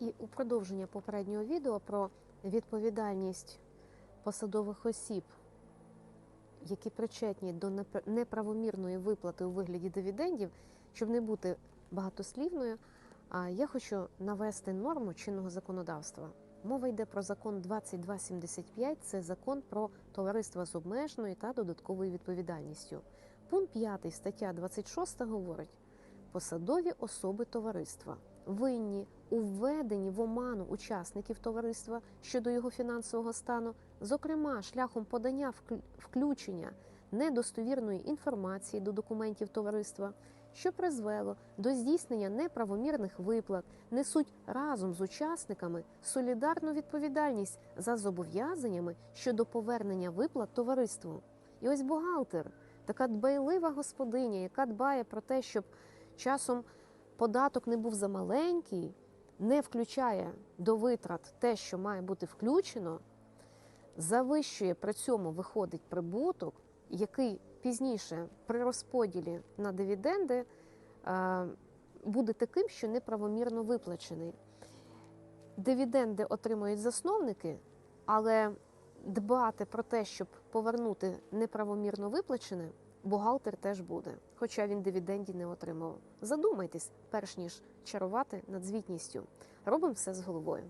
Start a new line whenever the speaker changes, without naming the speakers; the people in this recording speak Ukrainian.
І у продовження попереднього відео про відповідальність посадових осіб, які причетні до непр- неправомірної виплати у вигляді дивідендів, щоб не бути багатослівною, я хочу навести норму чинного законодавства. Мова йде про закон 2275, це закон про товариства з обмеженою та додатковою відповідальністю. Пункт 5 стаття 26 говорить: посадові особи товариства винні у введенні в оману учасників товариства щодо його фінансового стану, зокрема шляхом подання вклю- включення недостовірної інформації до документів товариства, що призвело до здійснення неправомірних виплат, несуть разом з учасниками солідарну відповідальність за зобов'язаннями щодо повернення виплат товариству. І ось бухгалтер, така дбайлива господиня, яка дбає про те, щоб часом податок не був замаленький, не включає до витрат те, що має бути включено, завищує при цьому виходить прибуток, який пізніше при розподілі на дивіденди е, буде таким, що неправомірно виплачений. Дивіденди отримують засновники, але дбати про те, щоб повернути неправомірно виплачене, бухгалтер теж буде, хоча він дивіденді не отримав. Задумайтесь, перш ніж чарувати над звітністю. Робимо все з головою.